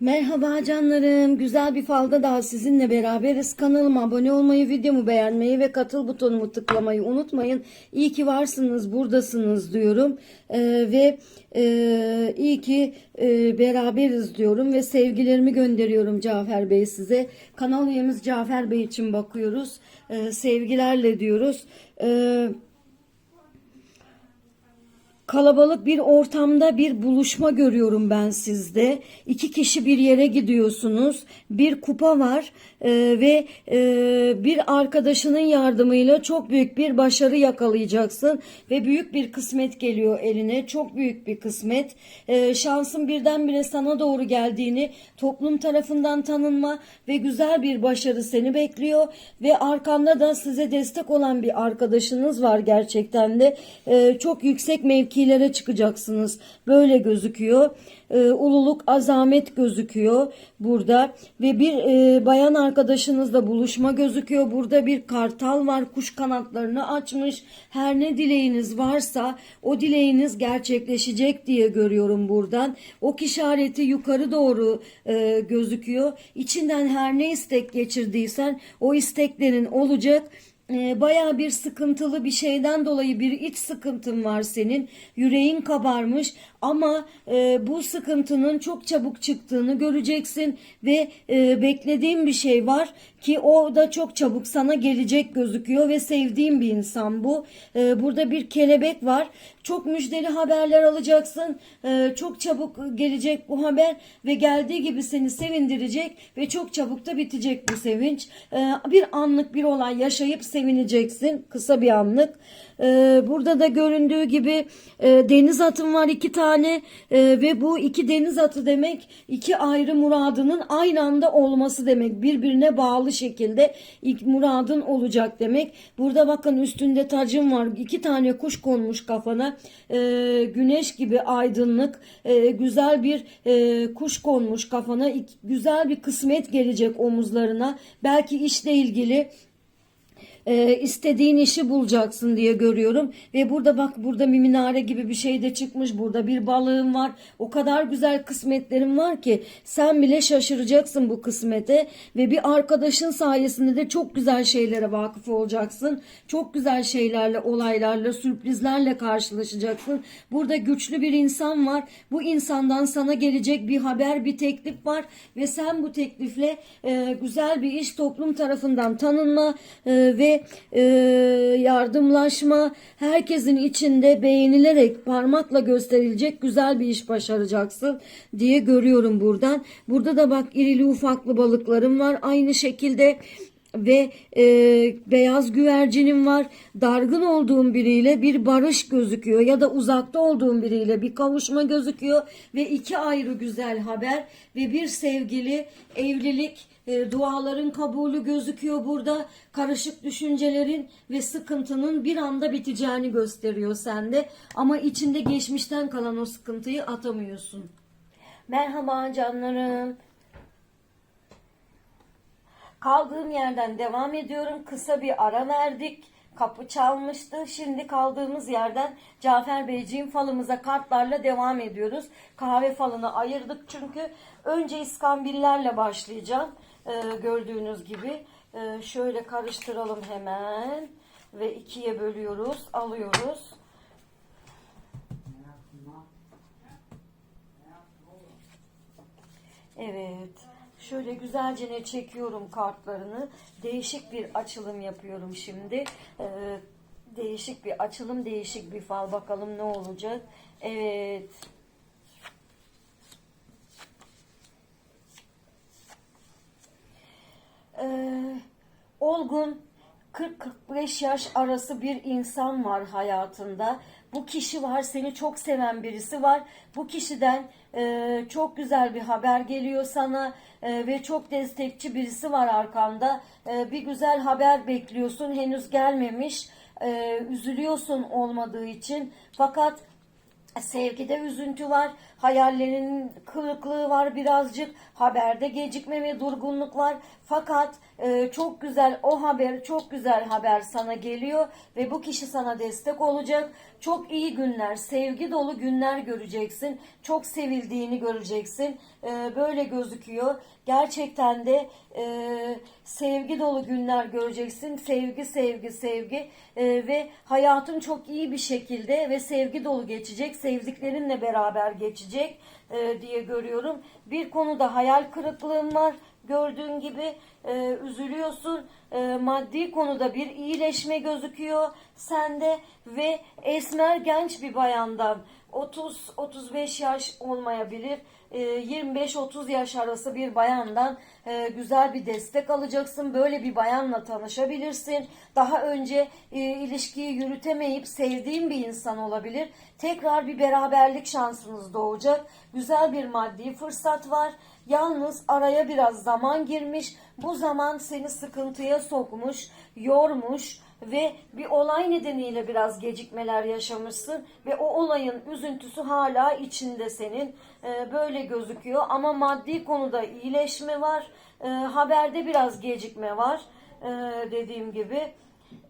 Merhaba canlarım. Güzel bir falda daha sizinle beraberiz. Kanalıma abone olmayı, videomu beğenmeyi ve katıl butonumu tıklamayı unutmayın. İyi ki varsınız, buradasınız diyorum. Ee, ve e, iyi ki e, beraberiz diyorum ve sevgilerimi gönderiyorum Cafer Bey size. Kanal üyemiz Cafer Bey için bakıyoruz. Ee, sevgilerle diyoruz. Ee, Kalabalık bir ortamda bir buluşma görüyorum ben sizde. İki kişi bir yere gidiyorsunuz. Bir kupa var e, ve e, bir arkadaşının yardımıyla çok büyük bir başarı yakalayacaksın. Ve büyük bir kısmet geliyor eline. Çok büyük bir kısmet. E, şansın birdenbire sana doğru geldiğini, toplum tarafından tanınma ve güzel bir başarı seni bekliyor. Ve arkanda da size destek olan bir arkadaşınız var gerçekten de. E, çok yüksek mevki mevkilere çıkacaksınız. Böyle gözüküyor. Ee, ululuk, azamet gözüküyor burada ve bir e, bayan arkadaşınızla buluşma gözüküyor. Burada bir kartal var, kuş kanatlarını açmış. Her ne dileğiniz varsa o dileğiniz gerçekleşecek diye görüyorum buradan. Ok işareti yukarı doğru e, gözüküyor. İçinden her ne istek geçirdiysen o isteklerin olacak e, bayağı bir sıkıntılı bir şeyden dolayı bir iç sıkıntın var senin. Yüreğin kabarmış ama e, bu sıkıntının çok çabuk çıktığını göreceksin ve e, beklediğin bir şey var ki o da çok çabuk sana gelecek gözüküyor ve sevdiğim bir insan bu. E, burada bir kelebek var. Çok müjdeli haberler alacaksın. E, çok çabuk gelecek bu haber ve geldiği gibi seni sevindirecek ve çok çabuk da bitecek bu sevinç. E, bir anlık bir olay yaşayıp sevineceksin. Kısa bir anlık. Ee, burada da göründüğü gibi e, deniz atım var iki tane e, ve bu iki deniz atı demek iki ayrı muradının aynı anda olması demek. Birbirine bağlı şekilde ilk muradın olacak demek. Burada bakın üstünde tacım var. iki tane kuş konmuş kafana. Ee, güneş gibi aydınlık e, güzel bir e, kuş konmuş kafana. Güzel bir kısmet gelecek omuzlarına. Belki işle ilgili e, istediğin işi bulacaksın diye görüyorum. Ve burada bak burada minare gibi bir şey de çıkmış. Burada bir balığım var. O kadar güzel kısmetlerim var ki sen bile şaşıracaksın bu kısmete. Ve bir arkadaşın sayesinde de çok güzel şeylere vakıf olacaksın. Çok güzel şeylerle, olaylarla, sürprizlerle karşılaşacaksın. Burada güçlü bir insan var. Bu insandan sana gelecek bir haber, bir teklif var. Ve sen bu teklifle e, güzel bir iş toplum tarafından tanınma e, ve e, yardımlaşma herkesin içinde beğenilerek parmakla gösterilecek güzel bir iş başaracaksın diye görüyorum buradan. Burada da bak irili ufaklı balıklarım var aynı şekilde ve e, beyaz güvercinim var. Dargın olduğum biriyle bir barış gözüküyor ya da uzakta olduğum biriyle bir kavuşma gözüküyor ve iki ayrı güzel haber ve bir sevgili evlilik e, duaların kabulü gözüküyor burada. Karışık düşüncelerin ve sıkıntının bir anda biteceğini gösteriyor sende. Ama içinde geçmişten kalan o sıkıntıyı atamıyorsun. Merhaba canlarım. Kaldığım yerden devam ediyorum. Kısa bir ara verdik. Kapı çalmıştı. Şimdi kaldığımız yerden Cafer Beyciğim falımıza kartlarla devam ediyoruz. Kahve falını ayırdık çünkü önce iskambillerle başlayacağım. Ee, gördüğünüz gibi. Ee, şöyle karıştıralım hemen. Ve ikiye bölüyoruz. Alıyoruz. Evet. Şöyle güzelce ne çekiyorum kartlarını. Değişik bir açılım yapıyorum şimdi. Ee, değişik bir açılım, değişik bir fal. Bakalım ne olacak. Evet. Ee, olgun 40-45 yaş arası bir insan var hayatında. Bu kişi var, seni çok seven birisi var. Bu kişiden e, çok güzel bir haber geliyor sana e, ve çok destekçi birisi var arkanda. E, bir güzel haber bekliyorsun, henüz gelmemiş. E, üzülüyorsun olmadığı için. Fakat Sevgide üzüntü var. Hayallerinin kırıklığı var birazcık. Haberde gecikme ve durgunluk var. Fakat e, çok güzel o haber, çok güzel haber sana geliyor ve bu kişi sana destek olacak. Çok iyi günler, sevgi dolu günler göreceksin. Çok sevildiğini göreceksin. E, böyle gözüküyor. Gerçekten de e, sevgi dolu günler göreceksin. Sevgi, sevgi, sevgi E, ve hayatın çok iyi bir şekilde ve sevgi dolu geçecek. Sevdiklerinle beraber geçecek e, diye görüyorum. Bir konuda hayal kırıklığın var. Gördüğün gibi e, üzülüyorsun. E, maddi konuda bir iyileşme gözüküyor sende ve esmer genç bir bayandan 30-35 yaş olmayabilir. E, 25-30 yaş arası bir bayandan e, güzel bir destek alacaksın. Böyle bir bayanla tanışabilirsin. Daha önce e, ilişkiyi yürütemeyip sevdiğin bir insan olabilir. Tekrar bir beraberlik şansınız doğacak. Güzel bir maddi fırsat var. Yalnız araya biraz zaman girmiş. Bu zaman seni sıkıntıya sokmuş, yormuş ve bir olay nedeniyle biraz gecikmeler yaşamışsın ve o olayın üzüntüsü hala içinde senin. Ee, böyle gözüküyor ama maddi konuda iyileşme var Ee, haberde biraz gecikme var Ee, dediğim gibi.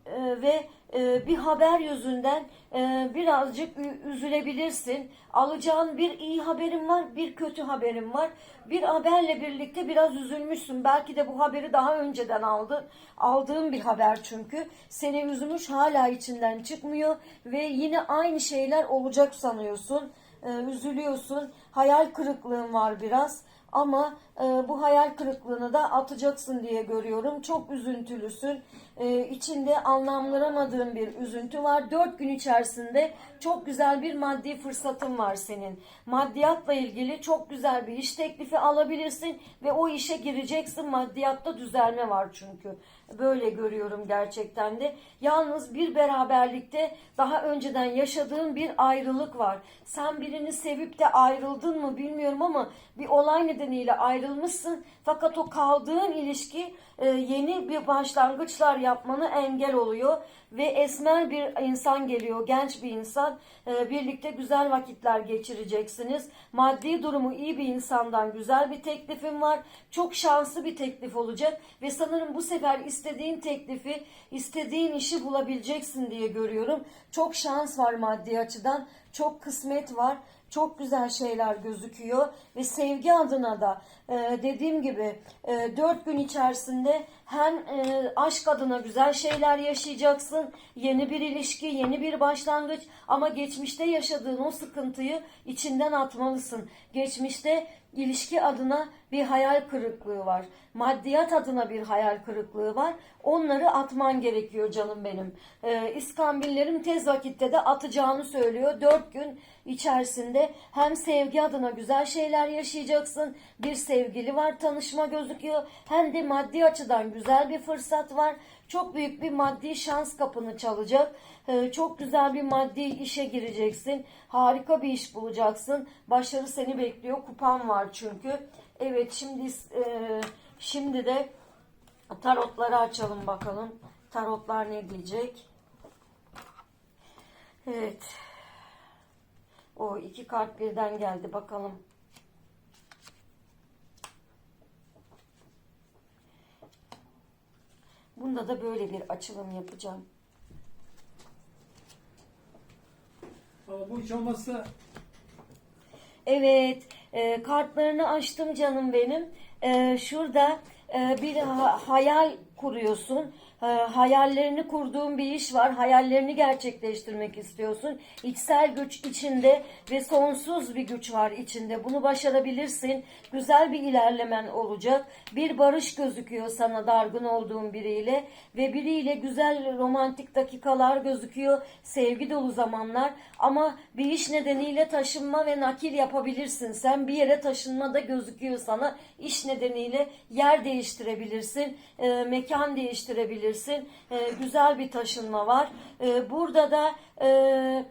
Ee, ve e, bir haber yüzünden e, birazcık üzülebilirsin. Alacağın bir iyi haberin var, bir kötü haberin var. Bir haberle birlikte biraz üzülmüşsün. Belki de bu haberi daha önceden aldın. Aldığın bir haber çünkü. Seni üzmüş hala içinden çıkmıyor ve yine aynı şeyler olacak sanıyorsun. E, üzülüyorsun. Hayal kırıklığın var biraz. Ama e, bu hayal kırıklığını da atacaksın diye görüyorum. Çok üzüntülüsün. E, içinde anlamlandamadığın bir üzüntü var. Dört gün içerisinde çok güzel bir maddi fırsatın var senin. Maddiyatla ilgili çok güzel bir iş teklifi alabilirsin ve o işe gireceksin. Maddiyatta düzelme var çünkü. Böyle görüyorum gerçekten de. Yalnız bir beraberlikte daha önceden yaşadığın bir ayrılık var. Sen birini sevip de ayrıldın mı bilmiyorum ama bir olay nedeniyle ayrılmışsın. Fakat o kaldığın ilişki e, yeni bir başlangıçlar yapmanı engel oluyor. Ve esmer bir insan geliyor, genç bir insan. E, birlikte güzel vakitler geçireceksiniz. Maddi durumu iyi bir insandan güzel bir teklifim var. Çok şanslı bir teklif olacak. Ve sanırım bu sefer istediğin teklifi, istediğin işi bulabileceksin diye görüyorum. Çok şans var maddi açıdan. Çok kısmet var. Çok güzel şeyler gözüküyor ve sevgi adına da e, dediğim gibi e, 4 gün içerisinde hem e, aşk adına güzel şeyler yaşayacaksın. Yeni bir ilişki, yeni bir başlangıç ama geçmişte yaşadığın o sıkıntıyı içinden atmalısın. Geçmişte ilişki adına bir hayal kırıklığı var. Maddiyat adına bir hayal kırıklığı var. Onları atman gerekiyor canım benim. Ee, İskambillerim tez vakitte de atacağını söylüyor. Dört gün içerisinde hem sevgi adına güzel şeyler yaşayacaksın. Bir sevgili var tanışma gözüküyor. Hem de maddi açıdan güzel bir fırsat var. Çok büyük bir maddi şans kapını çalacak. Ee, çok güzel bir maddi işe gireceksin. Harika bir iş bulacaksın. Başarı seni bekliyor. Kupan var çünkü. Evet şimdi e, şimdi de tarotları açalım bakalım. Tarotlar ne diyecek? Evet. O iki kart birden geldi bakalım. Bunda da böyle bir açılım yapacağım. Ama bu hiç olmazsa Evet, e, kartlarını açtım canım benim. E, şurada e, bir ha- hayal kuruyorsun. E, hayallerini kurduğun bir iş var. Hayallerini gerçekleştirmek istiyorsun. İçsel güç içinde ve sonsuz bir güç var içinde. Bunu başarabilirsin. Güzel bir ilerlemen olacak. Bir barış gözüküyor sana dargın olduğun biriyle ve biriyle güzel romantik dakikalar gözüküyor. Sevgi dolu zamanlar ama bir iş nedeniyle taşınma ve nakil yapabilirsin. Sen bir yere taşınma da gözüküyor sana. İş nedeniyle yer değiştirebilirsin. e, mekan değiştirebilirsin. E, güzel bir taşınma var. E, burada da e,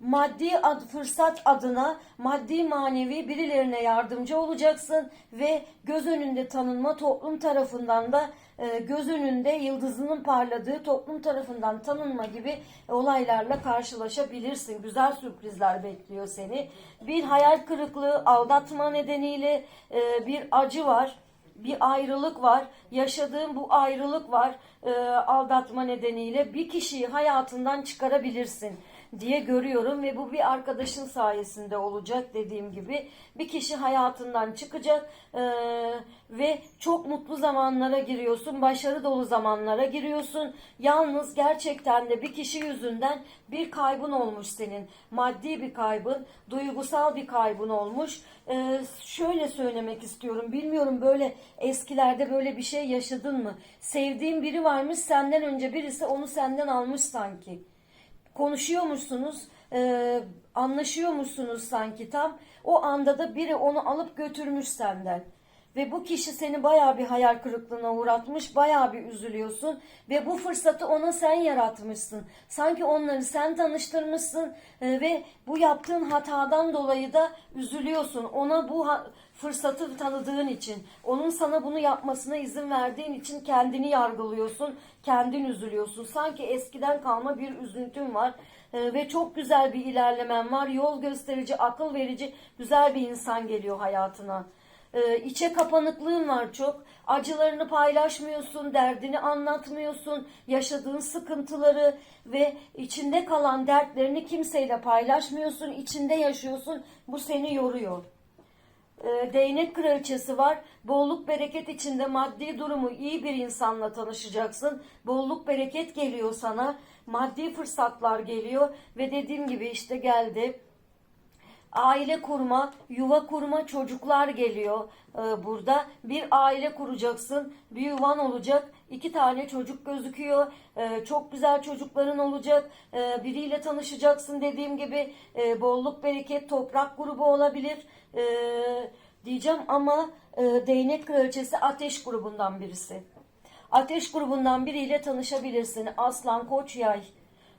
maddi ad, fırsat adına maddi manevi birilerine yardımcı olacaksın ve göz önünde tanınma toplum tarafından da e, göz önünde yıldızının parladığı toplum tarafından tanınma gibi olaylarla karşılaşabilirsin. Güzel sürprizler bekliyor seni. Bir hayal kırıklığı, aldatma nedeniyle e, bir acı var bir ayrılık var. Yaşadığın bu ayrılık var. e, aldatma nedeniyle bir kişiyi hayatından çıkarabilirsin diye görüyorum ve bu bir arkadaşın sayesinde olacak dediğim gibi. Bir kişi hayatından çıkacak e, ve çok mutlu zamanlara giriyorsun. Başarı dolu zamanlara giriyorsun. Yalnız gerçekten de bir kişi yüzünden bir kaybın olmuş senin. Maddi bir kaybın, duygusal bir kaybın olmuş. E, şöyle söylemek istiyorum. Bilmiyorum böyle eskilerde böyle bir şey yaşadın mı? Sevdiğin biri varmış senden önce birisi onu senden almış sanki konuşuyormuşsunuz, e, anlaşıyormuşsunuz sanki tam. O anda da biri onu alıp götürmüş senden. Ve bu kişi seni bayağı bir hayal kırıklığına uğratmış, bayağı bir üzülüyorsun. Ve bu fırsatı ona sen yaratmışsın. Sanki onları sen tanıştırmışsın e, ve bu yaptığın hatadan dolayı da üzülüyorsun. Ona bu fırsatı tanıdığın için, onun sana bunu yapmasına izin verdiğin için kendini yargılıyorsun, kendin üzülüyorsun. Sanki eskiden kalma bir üzüntün var e, ve çok güzel bir ilerlemen var. Yol gösterici, akıl verici, güzel bir insan geliyor hayatına. E, içe kapanıklığın var çok. Acılarını paylaşmıyorsun, derdini anlatmıyorsun, yaşadığın sıkıntıları ve içinde kalan dertlerini kimseyle paylaşmıyorsun, içinde yaşıyorsun. Bu seni yoruyor. E, değnek kraliçesi var. Bolluk bereket içinde maddi durumu iyi bir insanla tanışacaksın. Bolluk bereket geliyor sana. Maddi fırsatlar geliyor ve dediğim gibi işte geldi. Aile kurma, yuva kurma, çocuklar geliyor e, burada. Bir aile kuracaksın, bir yuvan olacak. iki tane çocuk gözüküyor. E, çok güzel çocukların olacak. E, biriyle tanışacaksın dediğim gibi. E, bolluk, bereket, toprak grubu olabilir. E, diyeceğim ama e, değnek kraliçesi ateş grubundan birisi. Ateş grubundan biriyle tanışabilirsin. Aslan, koç, yay.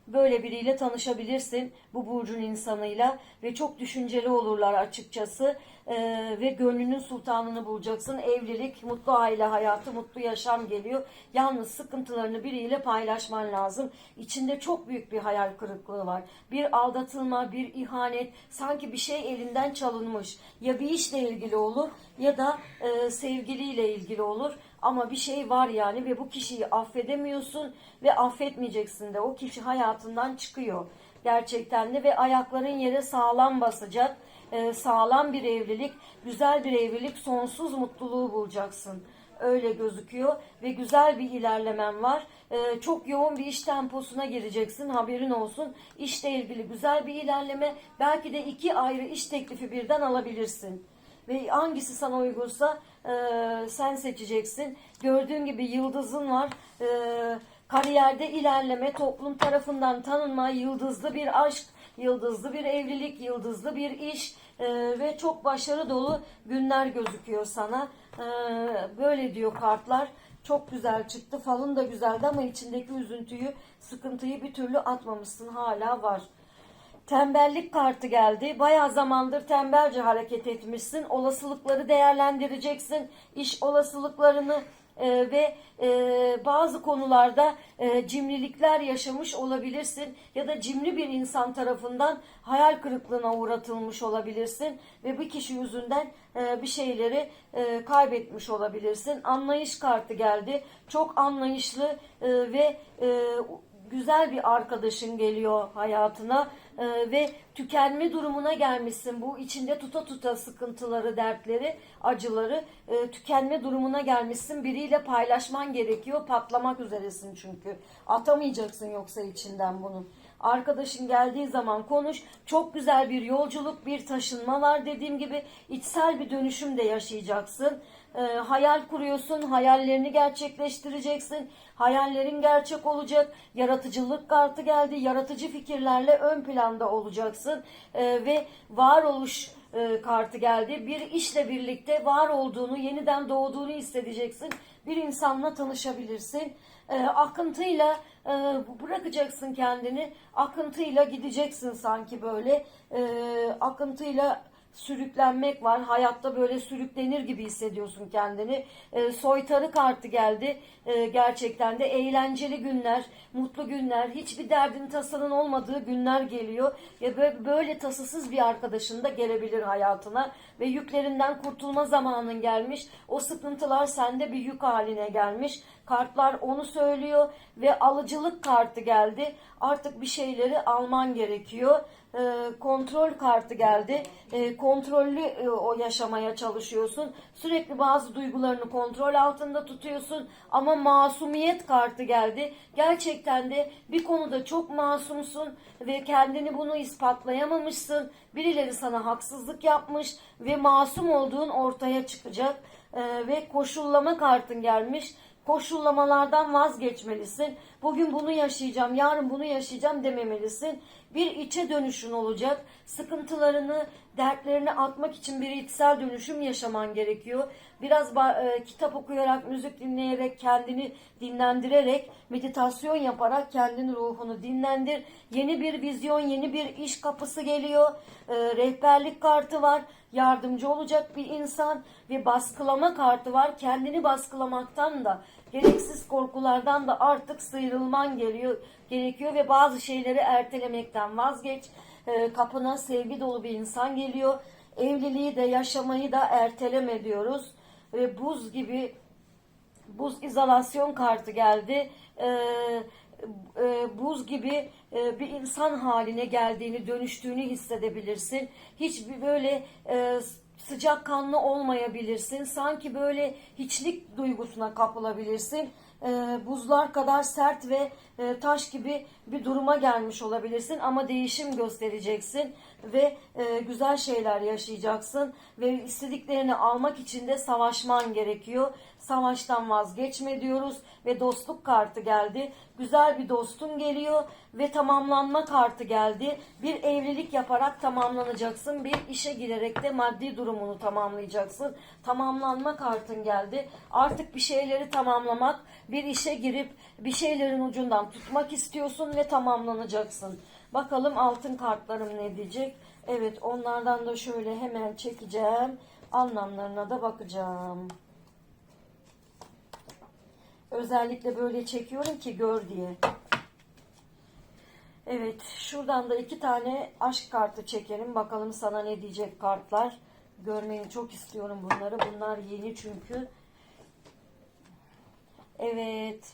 Böyle biriyle tanışabilirsin bu burcun insanıyla ve çok düşünceli olurlar açıkçası Ee, ve gönlünün sultanını bulacaksın. Evlilik, mutlu aile hayatı, mutlu yaşam geliyor. Yalnız sıkıntılarını biriyle paylaşman lazım. İçinde çok büyük bir hayal kırıklığı var. Bir aldatılma, bir ihanet, sanki bir şey elinden çalınmış. Ya bir işle ilgili olur ya da e, sevgiliyle ilgili olur. Ama bir şey var yani ve bu kişiyi affedemiyorsun ve affetmeyeceksin de. O kişi hayatından çıkıyor gerçekten de ve ayakların yere sağlam basacak. Ee, sağlam bir evlilik, güzel bir evlilik, sonsuz mutluluğu bulacaksın. Öyle gözüküyor ve güzel bir ilerlemen var. Ee, çok yoğun bir iş temposuna gireceksin haberin olsun. İşle ilgili güzel bir ilerleme. Belki de iki ayrı iş teklifi birden alabilirsin ve hangisi sana uygunsa e, sen seçeceksin. Gördüğün gibi yıldızın var. E, kariyerde ilerleme, toplum tarafından tanınma, yıldızlı bir aşk, yıldızlı bir evlilik, yıldızlı bir iş e, ve çok başarı dolu günler gözüküyor sana. E, böyle diyor kartlar. Çok güzel çıktı. Falın da güzeldi ama içindeki üzüntüyü, sıkıntıyı bir türlü atmamışsın. Hala var. Tembellik kartı geldi. Bayağı zamandır tembelce hareket etmişsin. Olasılıkları değerlendireceksin. İş olasılıklarını e, ve e, bazı konularda e, cimrilikler yaşamış olabilirsin ya da cimri bir insan tarafından hayal kırıklığına uğratılmış olabilirsin ve bir kişi yüzünden e, bir şeyleri e, kaybetmiş olabilirsin. Anlayış kartı geldi. Çok anlayışlı e, ve e, güzel bir arkadaşın geliyor hayatına e, ve tükenme durumuna gelmişsin. Bu içinde tuta tuta sıkıntıları, dertleri, acıları e, tükenme durumuna gelmişsin. Biriyle paylaşman gerekiyor. Patlamak üzeresin çünkü. Atamayacaksın yoksa içinden bunu. Arkadaşın geldiği zaman konuş. Çok güzel bir yolculuk, bir taşınma var dediğim gibi. içsel bir dönüşüm de yaşayacaksın. E, hayal kuruyorsun, hayallerini gerçekleştireceksin. Hayallerin gerçek olacak. Yaratıcılık kartı geldi. Yaratıcı fikirlerle ön planda olacaksın. E, ve varoluş e, kartı geldi. Bir işle birlikte var olduğunu, yeniden doğduğunu hissedeceksin. Bir insanla tanışabilirsin. E, akıntıyla e, bırakacaksın kendini. Akıntıyla gideceksin sanki böyle. E, akıntıyla sürüklenmek var. Hayatta böyle sürüklenir gibi hissediyorsun kendini. E, soytarı kartı geldi. E, gerçekten de eğlenceli günler, mutlu günler, hiçbir derdin tasanın olmadığı günler geliyor. Ya böyle, tasasız bir arkadaşın da gelebilir hayatına ve yüklerinden kurtulma zamanın gelmiş. O sıkıntılar sende bir yük haline gelmiş. Kartlar onu söylüyor ve alıcılık kartı geldi. Artık bir şeyleri alman gerekiyor. E, kontrol kartı geldi. E, kontrollü e, o yaşamaya çalışıyorsun. Sürekli bazı duygularını kontrol altında tutuyorsun ama masumiyet kartı geldi. Gerçekten de bir konuda çok masumsun ve kendini bunu ispatlayamamışsın. Birileri sana haksızlık yapmış ve masum olduğun ortaya çıkacak. E, ve koşullama kartın gelmiş koşullamalardan vazgeçmelisin. Bugün bunu yaşayacağım, yarın bunu yaşayacağım dememelisin. Bir içe dönüşün olacak. Sıkıntılarını, dertlerini atmak için bir içsel dönüşüm yaşaman gerekiyor. Biraz e, kitap okuyarak, müzik dinleyerek, kendini dinlendirerek, meditasyon yaparak kendini ruhunu dinlendir. Yeni bir vizyon, yeni bir iş kapısı geliyor. E, rehberlik kartı var. Yardımcı olacak bir insan ve baskılama kartı var. Kendini baskılamaktan da gereksiz korkulardan da artık sıyrılman geliyor, gerekiyor ve bazı şeyleri ertelemekten vazgeç. Ee, kapına sevgi dolu bir insan geliyor. Evliliği de yaşamayı da erteleme diyoruz. Ve buz gibi buz izolasyon kartı geldi. Ee, e, buz gibi e, bir insan haline geldiğini, dönüştüğünü hissedebilirsin. Hiçbir böyle e, sıcakkanlı olmayabilirsin. Sanki böyle hiçlik duygusuna kapılabilirsin. E, buzlar kadar sert ve e, taş gibi bir duruma gelmiş olabilirsin ama değişim göstereceksin ve e, güzel şeyler yaşayacaksın ve istediklerini almak için de savaşman gerekiyor. Savaştan vazgeçme diyoruz ve dostluk kartı geldi. Güzel bir dostun geliyor ve tamamlanma kartı geldi. Bir evlilik yaparak tamamlanacaksın. Bir işe girerek de maddi durumunu tamamlayacaksın. Tamamlanma kartın geldi. Artık bir şeyleri tamamlamak, bir işe girip bir şeylerin ucundan tutmak istiyorsun ve tamamlanacaksın. Bakalım altın kartlarım ne diyecek? Evet onlardan da şöyle hemen çekeceğim. Anlamlarına da bakacağım. Özellikle böyle çekiyorum ki gör diye. Evet şuradan da iki tane aşk kartı çekelim. Bakalım sana ne diyecek kartlar. Görmeyi çok istiyorum bunları. Bunlar yeni çünkü. Evet.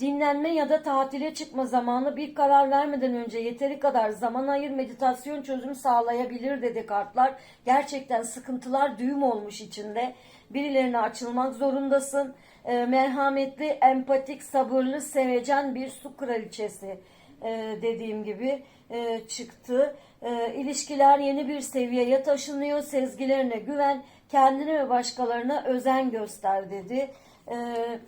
Dinlenme ya da tatile çıkma zamanı bir karar vermeden önce yeteri kadar zaman ayır meditasyon çözüm sağlayabilir dedi kartlar. Gerçekten sıkıntılar düğüm olmuş içinde. Birilerine açılmak zorundasın. E, merhametli, empatik, sabırlı, sevecen bir su kraliçesi e, dediğim gibi e, çıktı. E, ilişkiler yeni bir seviyeye taşınıyor. Sezgilerine güven, kendine ve başkalarına özen göster dedi. Eee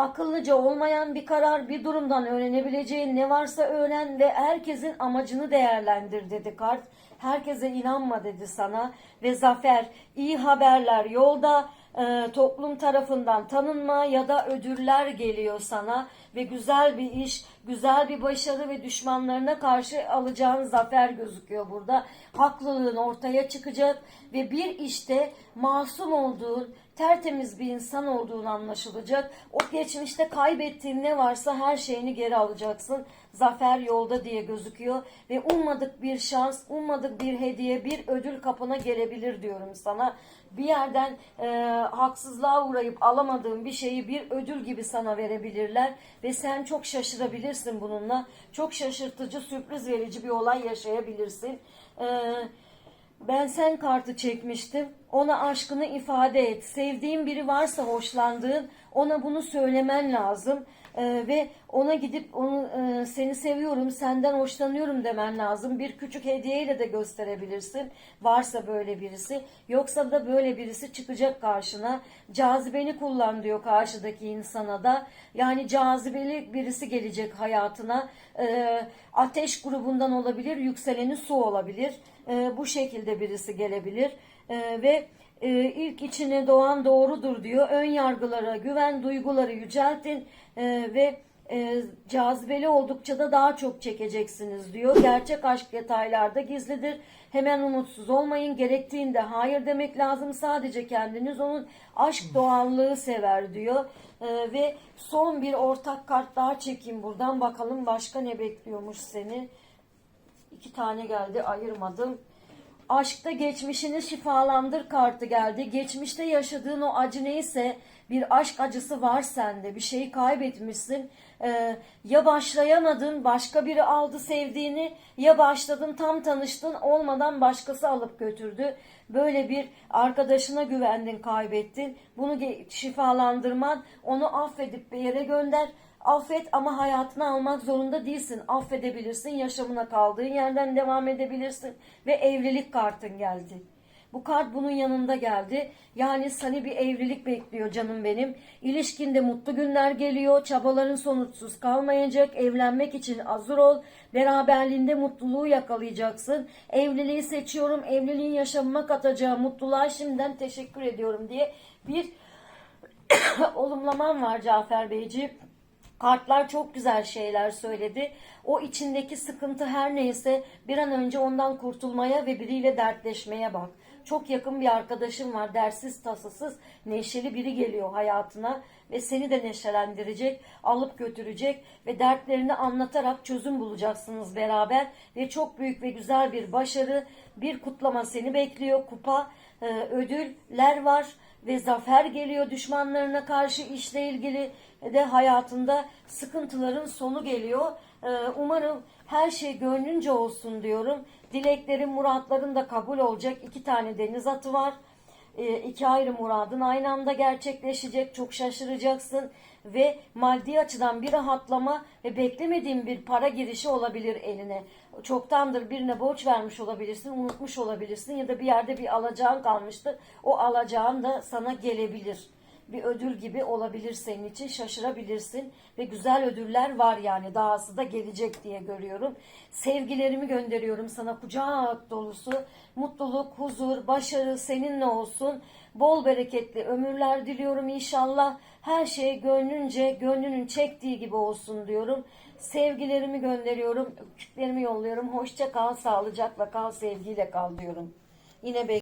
akıllıca olmayan bir karar, bir durumdan öğrenebileceğin ne varsa öğren ve herkesin amacını değerlendir dedi kart. Herkese inanma dedi sana ve zafer, iyi haberler yolda, e, toplum tarafından tanınma ya da ödüller geliyor sana ve güzel bir iş, güzel bir başarı ve düşmanlarına karşı alacağın zafer gözüküyor burada. Haklılığın ortaya çıkacak ve bir işte masum olduğun, tertemiz bir insan olduğun anlaşılacak. O geçmişte kaybettiğin ne varsa her şeyini geri alacaksın. Zafer yolda diye gözüküyor ve ummadık bir şans, ummadık bir hediye, bir ödül kapına gelebilir diyorum sana. Bir yerden e, haksızlığa uğrayıp alamadığın bir şeyi bir ödül gibi sana verebilirler ve sen çok şaşırabilirsin bununla. Çok şaşırtıcı, sürpriz verici bir olay yaşayabilirsin. Eee ben sen kartı çekmiştim. Ona aşkını ifade et. Sevdiğin biri varsa hoşlandığın ona bunu söylemen lazım. Ee, ve ona gidip onu e, seni seviyorum, senden hoşlanıyorum demen lazım. Bir küçük hediyeyle de gösterebilirsin. Varsa böyle birisi. Yoksa da böyle birisi çıkacak karşına. Cazibeni kullan diyor karşıdaki insana da. Yani cazibeli birisi gelecek hayatına. Ee, ateş grubundan olabilir, yükseleni su olabilir. E, bu şekilde birisi gelebilir E, ve e, ilk içine doğan doğrudur diyor. Ön yargılara, güven duyguları yüceltin e, ve e, cazibeli oldukça da daha çok çekeceksiniz diyor. Gerçek aşk detaylarda gizlidir. Hemen umutsuz olmayın. Gerektiğinde hayır demek lazım. Sadece kendiniz onun aşk doğallığı sever diyor. E, ve son bir ortak kart daha çekeyim buradan. Bakalım başka ne bekliyormuş seni. İki tane geldi ayırmadım. Aşkta geçmişini şifalandır kartı geldi. Geçmişte yaşadığın o acı neyse bir aşk acısı var sende. Bir şeyi kaybetmişsin. Ee, ya başlayamadın başka biri aldı sevdiğini ya başladın tam tanıştın olmadan başkası alıp götürdü. Böyle bir arkadaşına güvendin kaybettin. Bunu şifalandırman onu affedip bir yere gönder. Affet ama hayatına almak zorunda değilsin. Affedebilirsin, yaşamına kaldığın yerden devam edebilirsin ve evlilik kartın geldi. Bu kart bunun yanında geldi. Yani seni bir evlilik bekliyor canım benim. İlişkinde mutlu günler geliyor. Çabaların sonuçsuz kalmayacak. Evlenmek için hazır ol. Beraberliğinde mutluluğu yakalayacaksın. Evliliği seçiyorum. Evliliğin yaşamıma katacağı mutluluğa şimdiden teşekkür ediyorum diye bir olumlamam var Cafer Beyciğim. Kartlar çok güzel şeyler söyledi. O içindeki sıkıntı her neyse bir an önce ondan kurtulmaya ve biriyle dertleşmeye bak. Çok yakın bir arkadaşım var. Dersiz tasasız neşeli biri geliyor hayatına ve seni de neşelendirecek, alıp götürecek ve dertlerini anlatarak çözüm bulacaksınız beraber ve çok büyük ve güzel bir başarı, bir kutlama seni bekliyor. Kupa, e, ödüller var ve zafer geliyor düşmanlarına karşı işle ilgili de hayatında sıkıntıların sonu geliyor. Ee, Umarım her şey gönlünce olsun diyorum. Dileklerin, muratların da kabul olacak. İki tane deniz atı var. Ee, iki ayrı muradın aynı anda gerçekleşecek. Çok şaşıracaksın ve maddi açıdan bir rahatlama ve beklemediğin bir para girişi olabilir eline. Çoktandır birine borç vermiş olabilirsin, unutmuş olabilirsin ya da bir yerde bir alacağın kalmıştır. O alacağın da sana gelebilir bir ödül gibi olabilir senin için şaşırabilirsin ve güzel ödüller var yani dahası da gelecek diye görüyorum. Sevgilerimi gönderiyorum sana kucak dolusu mutluluk, huzur, başarı seninle olsun. Bol bereketli ömürler diliyorum inşallah. Her şey gönlünce, gönlünün çektiği gibi olsun diyorum. Sevgilerimi gönderiyorum, öpücüklerimi yolluyorum. Hoşça kal, sağlıcakla kal, sevgiyle kal diyorum. Yine